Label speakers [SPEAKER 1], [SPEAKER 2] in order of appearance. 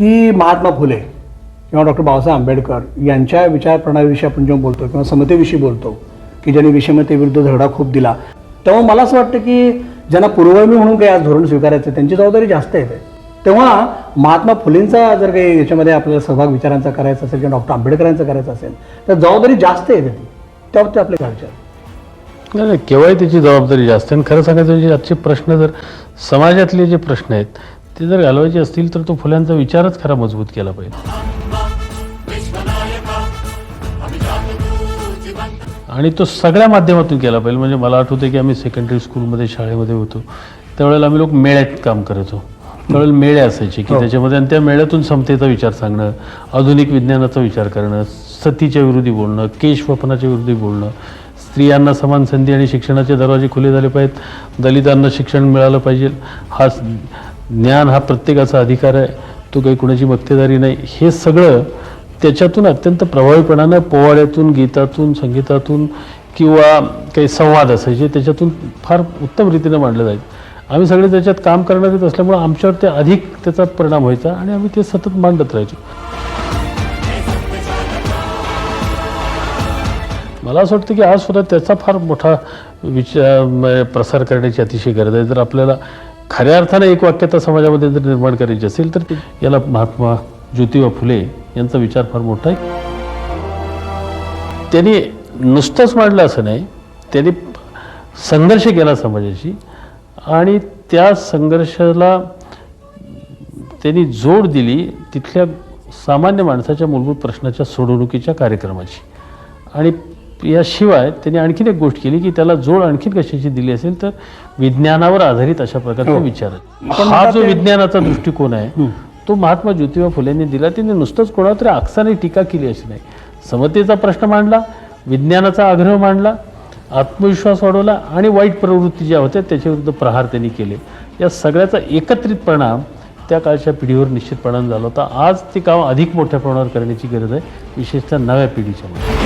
[SPEAKER 1] की महात्मा फुले किंवा डॉक्टर बाबासाहेब आंबेडकर यांच्या विचारप्रणालीविषयी आपण जेव्हा बोलतो किंवा समतेविषयी बोलतो की ज्यांनी विषमतेविरुद्ध धडा खूप दिला तेव्हा मला असं वाटतं की ज्यांना पूर्वमी म्हणून काही आज धोरण स्वीकारायचं त्यांची जबाबदारी जास्त येते तेव्हा महात्मा फुलेंचा जर काही याच्यामध्ये आपल्याला सहभाग विचारांचा करायचा असेल किंवा डॉक्टर आंबेडकरांचा करायचा असेल तर जबाबदारी जास्त येते ती त्यावर ते आपले काय
[SPEAKER 2] नाही नाही केव्हाही त्याची जबाबदारी जास्त आहे. आणि खरं सांगायचं म्हणजे आजचे प्रश्न जर समाजातले जे प्रश्न आहेत ते जर घालवायचे असतील तर तो फुल्यांचा विचारच खरा मजबूत केला पाहिजे. आणि तो सगळ्या माध्यमातून केला पाहिजे. म्हणजे मला आठवतं की आम्ही सेकंडरी स्कूलमध्ये शाळेमध्ये होतो. त्यावेळेला आम्ही लोक मेळ्यात काम करायचो त्यावेळेला मेळे असायचे की त्याच्यामध्ये आणि त्या मेळ्यातून समतेचा विचार सांगणं आधुनिक विज्ञानाचा विचार करणं सतीच्या विरोधी बोलणं केश वपनाच्या विरोधी बोलणं स्त्रियांना समान संधी आणि शिक्षणाचे दरवाजे खुले झाले पाहिजेत. दलितांना शिक्षण मिळालं पाहिजे. हा ज्ञान हा प्रत्येकाचा अधिकार आहे तो काही कुणाची मक्तेदारी नाही. हे सगळं त्याच्यातून अत्यंत प्रभावीपणानं पोवाड्यातून गीतातून संगीतातून किंवा काही संवाद असायचे त्याच्यातून फार उत्तम रीतीनं मांडलं जायचं. आम्ही सगळे त्याच्यात काम करणारेच असल्यामुळे आमच्यावर ते अधिक त्याचा परिणाम व्हायचा आणि आम्ही ते सतत मांडत राहायचो. मला असं वाटतं की आज सुद्धा त्याचा फार मोठा विचार प्रसार करण्याची अतिशय गरज आहे. जर आपल्याला खऱ्या अर्थानं एक वाक्यता समाजामध्ये जर निर्माण करायची असेल तर याला महात्मा ज्योतिबा फुले यांचा विचार फार मोठा आहे. त्यांनी नुसतंच मांडलं असं नाही त्यांनी संघर्ष केला समाजाशी आणि त्या संघर्षाला त्यांनी जोड दिली तिथल्या सामान्य माणसाच्या मूलभूत प्रश्नाच्या सोडवणुकीच्या कार्यक्रमाची. आणि याशिवाय त्यांनी आणखीन एक गोष्ट केली की त्याला जोड आणखीन कशाची दिली असेल तर विज्ञानावर आधारित अशा प्रकारचा विचार आहे. हा जो विज्ञानाचा दृष्टिकोन आहे तो महात्मा ज्योतिबा फुलेंनी दिला. त्यांनी नुसतंच कोणावर तरी आकसाने टीका केली अशी नाही. समतेचा प्रश्न मांडला विज्ञानाचा आग्रह मांडला आत्मविश्वास वाढवला आणि वाईट प्रवृत्ती ज्या होत्या त्याच्याविरुद्ध प्रहार त्यांनी केले. या सगळ्याचा एकत्रित परिणाम त्या काळच्या पिढीवर निश्चितपणाने झाला होता. आज ते काम अधिक मोठ्या प्रमाणावर करण्याची गरज आहे विशेषतः नव्या पिढीच्या मध्ये